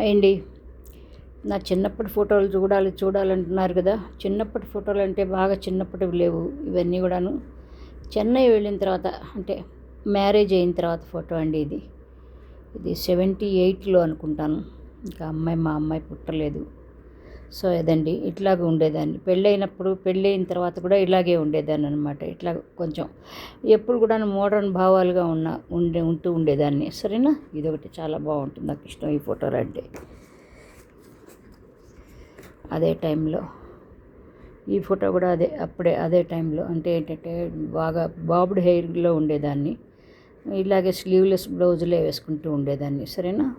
అయ్యండి. నా చిన్నప్పటి ఫోటోలు చూడాలి చూడాలంటున్నారు కదా. చిన్నప్పటి ఫోటోలు అంటే బాగా చిన్నప్పటివి లేవు ఇవన్నీ కూడాను. చెన్నై వెళ్ళిన తర్వాత అంటే మ్యారేజ్ అయిన తర్వాత ఫోటో అండి ఇది. ఇది సెవెంటీ ఎయిట్లో అనుకుంటాను. ఇంకా అమ్మాయి మా అమ్మాయి పుట్టలేదు. సో అదండి ఇట్లాగ ఉండేదాన్ని. పెళ్ళైనప్పుడు పెళ్ళైన తర్వాత కూడా ఇలాగే ఉండేదాన్ని అనమాట ఇట్లా కొంచెం ఎప్పుడు కూడా మోడర్న్ భావాలుగా ఉన్న ఉండే ఉంటూ ఉండేదాన్ని. సరేనా? ఇదొకటి చాలా బాగుంటుంది. నాకు ఇష్టం ఈ ఫోటోలు అంటే అదే టైంలో. ఈ ఫోటో కూడా అదే అప్పుడే అదే టైంలో. అంటే ఏంటంటే బాగా బాబుడ్ హెయిర్లో ఉండేదాన్ని. ఇలాగే స్లీవ్లెస్ బ్లౌజులే వేసుకుంటూ ఉండేదాన్ని. సరేనా?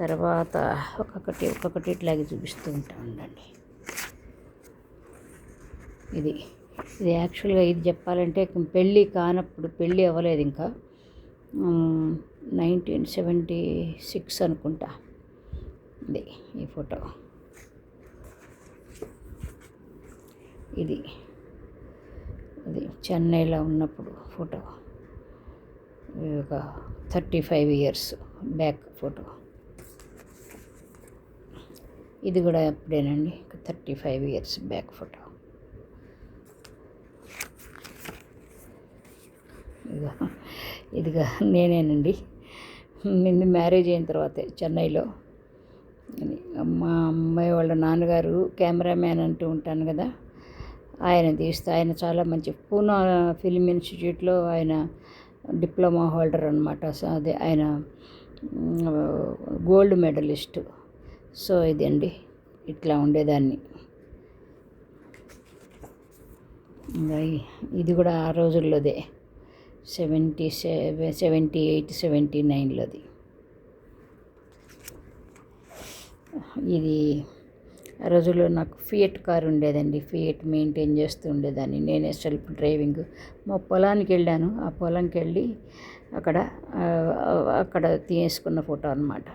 తర్వాత ఒక్కొక్కటి ఒక్కొక్కటి ఇట్లాగే చూపిస్తూ ఉంటా ఉండండి. ఇది ఇది యాక్చువల్గా ఇది చెప్పాలంటే పెళ్ళి కానప్పుడు పెళ్ళి అవ్వలేదు ఇంకా. నైన్టీన్ సెవెంటీ సిక్స్ అనుకుంటా. ఇది ఈ ఫోటో. ఇది ఇది చెన్నైలో ఉన్నప్పుడు ఫోటో. ఇది ఒక thirty five years back photo. ఇది కూడా అప్పుడేనండి thirty five years back photo. ఇదిగా నేనేనండి. నిన్ను మ్యారేజ్ అయిన తర్వాతే చెన్నైలో. మా అమ్మాయి వాళ్ళ నాన్నగారు కెమెరామ్యాన్ అంటూ ఉంటాను కదా. ఆయన తీస్తే ఆయన చాలా మంచి పూనా ఫిలిం ఇన్స్టిట్యూట్లో ఆయన డిప్లొమా హోల్డర్ అనమాట అదే ఆయన గోల్డ్ మెడలిస్ట్. సో ఇదండి ఇట్లా ఉండేదాన్ని. ఇంకా ఇది కూడా ఆ రోజుల్లోదే seventy seven seventy eight seventy నైన్లోది. ఇది ఆ రోజుల్లో నాకు ఫియట్ కార్ ఉండేదండి ఫియట్ మెయింటైన్ చేస్తూ ఉండేదాన్ని. నేనే సెల్ఫ్ డ్రైవింగ్. మా పొలానికి వెళ్ళాను ఆ పొలంకి వెళ్ళి అక్కడ అక్కడ తీసుకున్న ఫోటో అన్నమాట.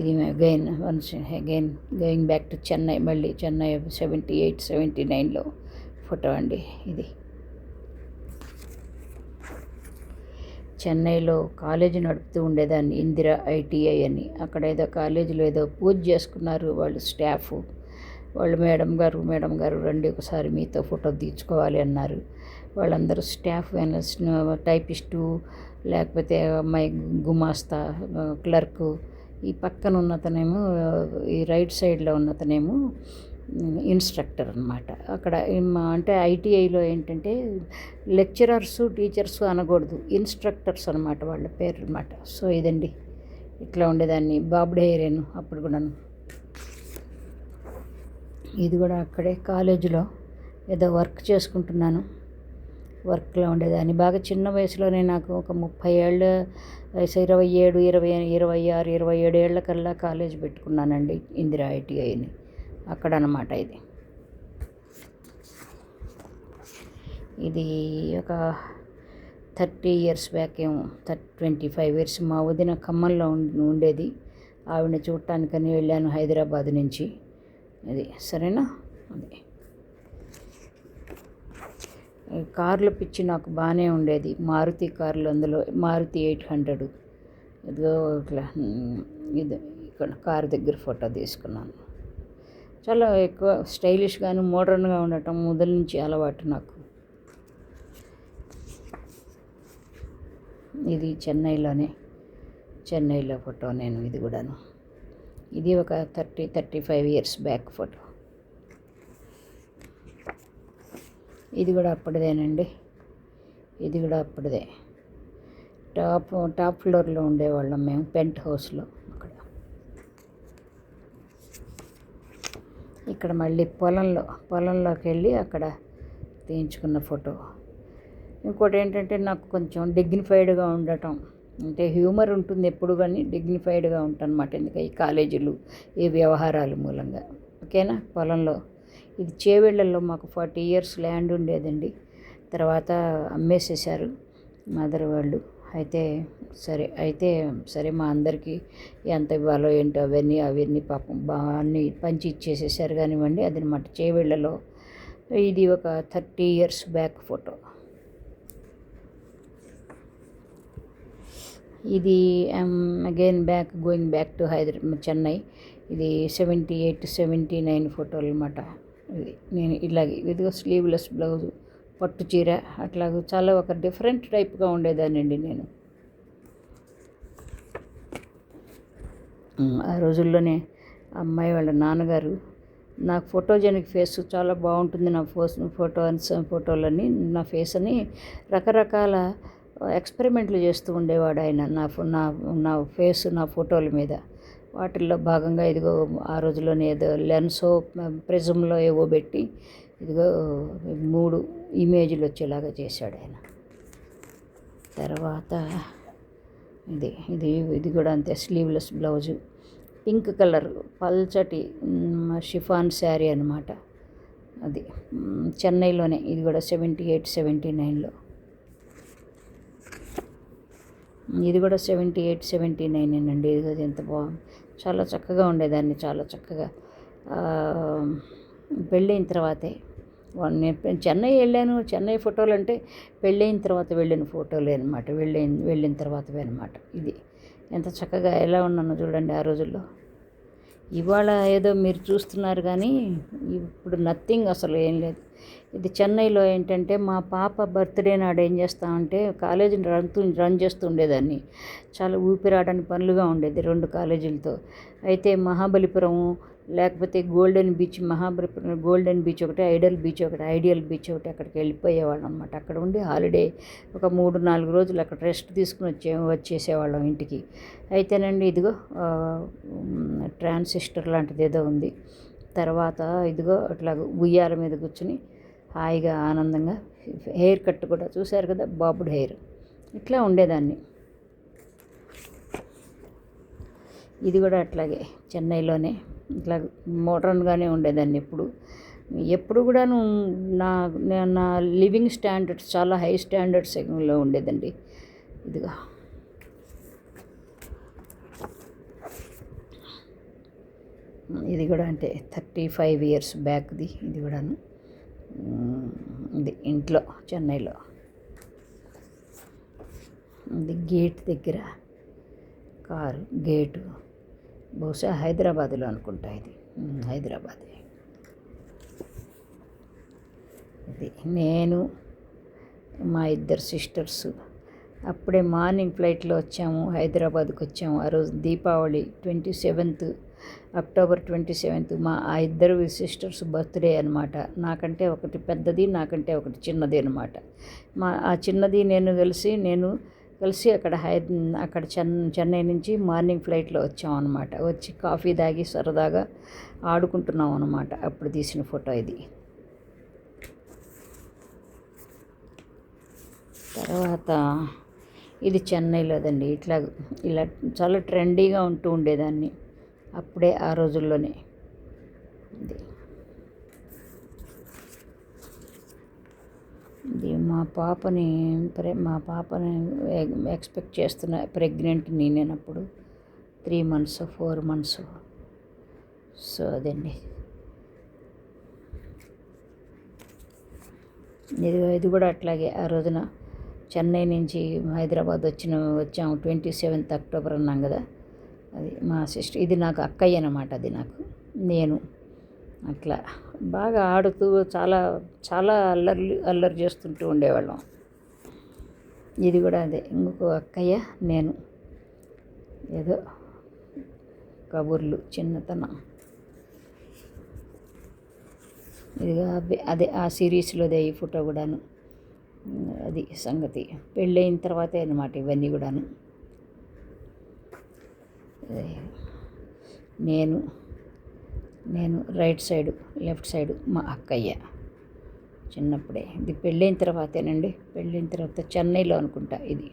ఇది again once again going back to Chennai మళ్ళీ చెన్నై సెవెంటీ ఎయిట్ సెవెంటీ నైన్లో ఫోటో అండి ఇది. చెన్నైలో కాలేజీ నడుపుతూ ఉండేదాన్ని ఇందిరా ఐటీఐ అని. అక్కడ ఏదో కాలేజీలో ఏదో పూజ చేసుకున్నారు వాళ్ళు స్టాఫ్ వాళ్ళు మేడం గారు మేడం గారు రండి ఒకసారి మీతో ఫోటో తీర్చుకోవాలి అన్నారు. వాళ్ళందరూ స్టాఫ్ టైపిస్టు లేకపోతే అమ్మాయి గుమాస్తా క్లర్కు ఈ పక్కన ఉన్నతనేమో ఈ రైట్ సైడ్లో ఉన్నతనేమో ఇన్స్ట్రక్టర్ అనమాట అక్కడ అంటే ఐటీఐలో ఏంటంటే లెక్చరర్స్ టీచర్స్ అనకూడదు. ఇన్స్ట్రక్టర్స్ అనమాట వాళ్ళ పేరు అనమాట సో ఇదండి. ఇట్లా ఉండేదాన్ని. బాబుడే ఏరేను అప్పుడు కూడాను. ఇది కూడా అక్కడే కాలేజీలో ఏదో వర్క్ చేసుకుంటున్నాను. వర్క్లో ఉండేదాన్ని. బాగా చిన్న వయసులోనే నాకు ఒక ముప్పై ఏళ్ళ వయసు ఇరవై ఏడు ఇరవై ఇరవై ఆరు ఇరవై ఏడు ఏళ్ళ కల్లా కాలేజ్ పెట్టుకున్నానండి ఇందిరా ఐటీఐని. అక్కడ అనమాట ఇది. ఇది ఒక థర్టీ ఇయర్స్ బ్యాక్ ఏమో థర్టీ ట్వంటీ ఫైవ్ ఇయర్స్ మా వదిన ఖమ్మంలో ఉండేది. ఆవిడని చూడటానికని వెళ్ళాను హైదరాబాద్ నుంచి. అది సరేనా? అది. కార్ల పిచ్చి నాకు బాగానే ఉండేది. మారుతి కార్లు అందులో మారుతి ఎయిట్ హండ్రెడ్. ఇదిగో ఇట్లా ఇది ఇక్కడ కార్ దగ్గర ఫోటో తీసుకున్నాను. చాలా ఎక్కువ స్టైలిష్గాను మోడర్న్గా ఉండటం మొదల నుంచి అలవాటు నాకు. ఇది చెన్నైలోనే చెన్నైలో ఫోటో నేను ఇది కూడాను. ఇది ఒక thirty thirty five years back photo. ఇది కూడా అప్పటిదేనండి. ఇది కూడా అప్పటిదే. టాప్ టాప్ ఫ్లోర్లో ఉండేవాళ్ళం మేము పెంట్ హౌస్లో అక్కడ. ఇక్కడ మళ్ళీ పొలంలో పొలంలోకి వెళ్ళి అక్కడ తీయించుకున్న ఫోటో. ఇంకోటి ఏంటంటే నాకు కొంచెం డిగ్నిఫైడ్గా ఉండటం అంటే హ్యూమర్ ఉంటుంది ఎప్పుడు కానీ డిగ్నిఫైడ్గా ఉంటాను ఎందుకంటే ఈ కాలేజీలు ఈ వ్యవహారాలు మూలంగా. ఓకేనా? పొలంలో ఇది చేవేళ్ళలో మాకు ఫార్టీ ఇయర్స్ ల్యాండ్ ఉండేదండి. తర్వాత అమ్మేసేసారు మదర్ వాళ్ళు. అయితే సరే అయితే సరే మా అందరికీ ఎంత ఇవ్వాలో ఏంటో అవన్నీ అవన్నీ పాపం బాగా అన్నీ పంచి ఇచ్చేసేసారు కానివ్వండి. అది అనమాట చేవేళ్ళలో ఇది ఒక థర్టీ ఇయర్స్ బ్యాక్ ఫోటో. ఇది again back going back to Hyderabad Chennai. ఇది సెవెంటీ ఎయిట్ సెవెంటీ నైన్ ఫోటోలు అనమాట ఇది నేను ఇలాగే ఇదిగో స్లీవ్లెస్ బ్లౌజ్ పట్టు చీర అట్లాగ చాలా ఒక డిఫరెంట్ టైప్గా ఉండేదానండి నేను. ఆ రోజుల్లోనే అమ్మాయి వాళ్ళ నాన్నగారు నాకు ఫోటోజెనిక్ ఫేస్ చాలా బాగుంటుంది నా ఫోస్ ఫోటో ఫోటోలని నా ఫేస్ అని రకరకాల ఎక్స్పెరిమెంట్లు చేస్తూ ఉండేవాడు ఆయన నా నా నా ఫేస్ నా ఫోటోల మీద. వాటిల్లో భాగంగా ఇదిగో ఆ రోజుల్లోనే ఏదో లెన్సో ప్రిజంలో ఏవో పెట్టి ఇదిగో మూడు ఇమేజ్లు వచ్చేలాగా చేశాడు ఆయన. తర్వాత ఇది ఇది ఇది కూడా అంతే స్లీవ్లెస్ బ్లౌజు. పింక్ కలర్ పల్చటి షిఫాన్ శారీ అనమాట అది చెన్నైలోనే ఇది కూడా సెవెంటీ ఎయిట్ సెవెంటీ నైన్లో. ఇది కూడా సెవెంటీ ఎయిట్ సెవెంటీ నైన్ అండి ఇది ఎంత బాగుంది. చాలా చక్కగా ఉండేదాన్ని చాలా చక్కగా. పెళ్ళైన తర్వాతే వన్ నేను చెన్నై వెళ్ళాను. చెన్నై ఫోటోలు అంటే పెళ్ళైన తర్వాత వెళ్ళిన ఫోటోలే అనమాట వెళ్ళిన వెళ్ళిన తర్వాతవే అనమాట ఇది. ఎంత చక్కగా ఎలా ఉన్నానో చూడండి ఆ రోజుల్లో. ఇవాళ ఏదో మీరు చూస్తున్నారు కానీ ఇప్పుడు నథింగ్ అసలు ఏం లేదు. ఇది చెన్నైలో ఏంటంటే మా పాప బర్త్డే నాడు ఏం చేస్తామంటే కాలేజీని రన్ రన్ చేస్తూ ఉండేదాన్ని. చాలా ఊపిరాడని పనులుగా ఉండేది రెండు కాలేజీలతో. అయితే మహాబలిపురం లేకపోతే golden beach Mahabalipuram golden beach ఒకటి ఐడల్ బీచ్ ఒకటి ఐడియల్ బీచ్ ఒకటి అక్కడికి వెళ్ళిపోయేవాళ్ళం అనమాట అక్కడ ఉండి హాలిడే ఒక మూడు నాలుగు రోజులు అక్కడ రెస్ట్ తీసుకుని వచ్చే వచ్చేసేవాళ్ళం ఇంటికి. అయితేనండి ఇదిగో ట్రాన్సిస్టర్ లాంటిది ఏదో ఉంది. తర్వాత ఇదిగో అట్లా ఉయ్యాల మీద కూర్చుని హాయిగా ఆనందంగా హెయిర్ కట్ కూడా చూశారు కదా బాబుడు హెయిర్. ఇట్లా ఉండేదాన్ని. ఇది కూడా అట్లాగే చెన్నైలోనే ఇట్లా మోడర్న్గానే ఉండేదాన్ని ఎప్పుడు. ఎప్పుడు కూడాను నా నా- నా లివింగ్ స్టాండర్డ్స్ చాలా హై స్టాండర్డ్స్లో ఉండేదండి. ఇదిగా. ఇది కూడా అంటే థర్టీ ఫైవ్ ఇయర్స్ బ్యాక్ది ఇది కూడాను. ఇది ఇంట్లో చెన్నైలో. ఇది గేట్ దగ్గర కారు గేటు. బహుశా హైదరాబాద్లో అనుకుంటా ఇది. హైదరాబాద్. ఇది నేను మా ఇద్దరు సిస్టర్స్. అప్పుడే మార్నింగ్ ఫ్లైట్లో వచ్చాము హైదరాబాద్కి వచ్చాము. ఆ రోజు Deepavali twenty seventh October twenty seventh మా ఆ ఇద్దరు సిస్టర్స్ బర్త్డే అనమాట నాకంటే ఒకటి పెద్దది నాకంటే ఒకటి చిన్నది అనమాట మా ఆ చిన్నది నేను కలిసి నేను కలిసి అక్కడ హై అక్కడ చెన్ చెన్నై నుంచి మార్నింగ్ ఫ్లైట్లో వచ్చాం అనమాట వచ్చి కాఫీ తాగి సరదాగా ఆడుకుంటున్నాం అనమాట అప్పుడు తీసిన ఫోటో ఇది. తర్వాత ఇది చెన్నైలోదండి. ఇట్లా ఇలా చాలా ట్రెండీగా ఉంటూ ఉండేదాన్ని. అప్పుడే ఆ రోజుల్లోనే. ఇది. ఇది మా పాపని ప్రే మా పాపని ఎక్స్పెక్ట్ చేస్తున్న pregnant నేనేనప్పుడు three months four months. So అదండి. ఇది ఇది కూడా అట్లాగే ఆ రోజున చెన్నై నుంచి హైదరాబాద్ వచ్చిన వచ్చాము ట్వంటీ సెవెంత్ అక్టోబర్ అన్నాం కదా. అది మా సిస్టర్ ఇది నాకు అక్కయ్య అనమాట అది నాకు. నేను అట్లా బాగా ఆడుతూ చాలా చాలా అల్లర్లు అల్లరి చేస్తుంటూ ఉండేవాళ్ళం. ఇది కూడా అదే ఇంకొక అక్కయ్య నేను. ఏదో కబుర్లు చిన్నతనం. ఇదిగా అదే ఆ సిరీస్లోదే ఈ ఫోటో కూడాను. అది సంగతి. పెళ్ళయిన తర్వాతే అనమాట ఇవన్నీ కూడాను. నేను నేను రైట్ సైడు లెఫ్ట్ సైడు మా అక్కయ్య చిన్నప్పుడే. ఇది పెళ్ళైన తర్వాతేనండి. పెళ్ళైన తర్వాత చెన్నైలో అనుకుంటా ఇది.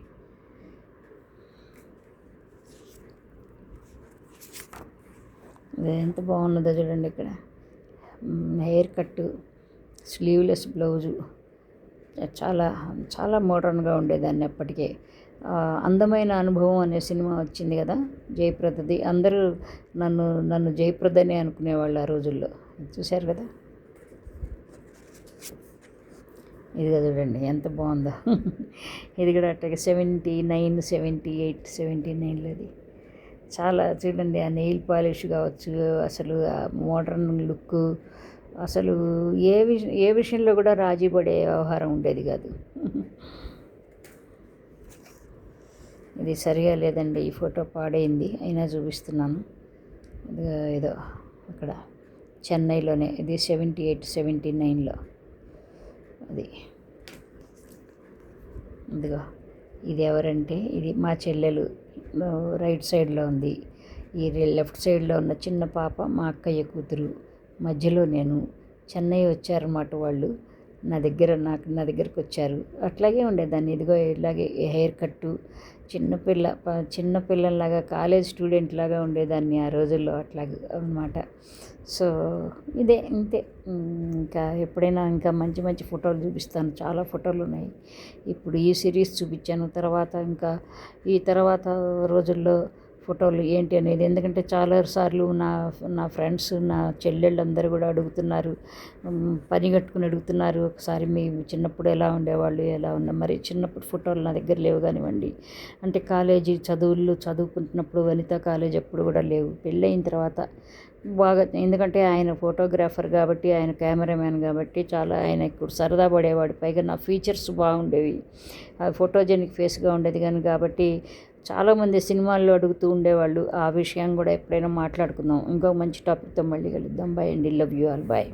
ఎంత బాగున్నదో చూడండి ఇక్కడ. హెయిర్ కట్టు స్లీవ్లెస్ బ్లౌజు. చాలా చాలా మోడర్న్గా ఉండేదాన్ని అప్పటికే. అందమైన అనుభవం అనే సినిమా వచ్చింది కదా జయప్రదది. అందరూ నన్ను నన్ను జయప్రదనే అనుకునేవాళ్ళు ఆ రోజుల్లో. చూశారు కదా? ఇదిగో చూడండి ఎంత బాగుందో. ఇది కూడా అట్టగా seventy nine seventy eight seventy నైన్లోది చాలా చూడండి ఆ నెయిల్ పాలిష్ కావచ్చు అసలు ఆ మోడర్న్ లుక్ అసలు ఏ విష ఏ విషయంలో కూడా రాజీ పడే వ్యవహారం ఉండేది కాదు. ఇది సరిగా లేదండి ఈ ఫోటో పాడైంది అయినా చూపిస్తున్నాను. ఇదిగో ఏదో అక్కడ చెన్నైలోనే ఇది సెవెంటీ ఎయిట్ సెవెంటీ నైన్లో. అది. ఇదిగో ఇది ఎవరంటే ఇది మా చెల్లెలు రైట్ సైడ్లో ఉంది. ఈ లెఫ్ట్ సైడ్లో ఉన్న చిన్న పాప మా అక్కయ్య కూతురు మధ్యలో నేను. చెన్నై వచ్చారన్నమాట వాళ్ళు. నా దగ్గర నాకు నా దగ్గరకు వచ్చారు. అట్లాగే ఉండేదాన్ని. ఇదిగో ఇలాగే హెయిర్ కట్టు చిన్నపిల్ల చిన్న పిల్లల్లాగా కాలేజ్ స్టూడెంట్ లాగా ఉండేదాన్ని ఆ రోజుల్లో అట్లాగే అనమాట సో ఇదే ఇంతే. ఇంకా ఎప్పుడైనా ఇంకా మంచి మంచి ఫోటోలు చూపిస్తాను. చాలా ఫోటోలు ఉన్నాయి. ఇప్పుడు ఈ సిరీస్ చూపించాను. తర్వాత ఇంకా ఈ తర్వాత రోజుల్లో ఫోటోలు ఏంటి అనేది. ఎందుకంటే చాలా సార్లు నా నా ఫ్రెండ్స్ నా చెల్లెళ్ళు అందరూ కూడా అడుగుతున్నారు. పని కట్టుకుని అడుగుతున్నారు. ఒకసారి మీ చిన్నప్పుడు ఎలా ఉండేవాళ్ళు ఎలా ఉన్న మరి చిన్నప్పుడు ఫోటోలు నా దగ్గర లేవు కానివ్వండి. అంటే కాలేజీ చదువులు చదువుకుంటున్నప్పుడు వనిత కాలేజ్ అప్పుడు కూడా లేవు. పెళ్ళయిన తర్వాత బాగా ఎందుకంటే ఆయన ఫోటోగ్రాఫర్ కాబట్టి ఆయన కెమెరామ్యాన్ కాబట్టి చాలా ఆయన ఇప్పుడు సరదా పడేవాడు. పైగా నా ఫీచర్స్ బాగుండేవి. ఆ ఫోటోజెనిక్ ఫేస్గా ఉండేది కానీ కాబట్టి చాలామంది సినిమాల్లో అడుగుతూ ఉండేవాళ్ళు ఆ విషయం కూడా ఎప్పుడైనా మాట్లాడుకుందాం ఇంకో మంచి టాపిక్తో మళ్ళీ కలుద్దాం బాయ్ అండి లవ్ యూ ఆల్ బాయ్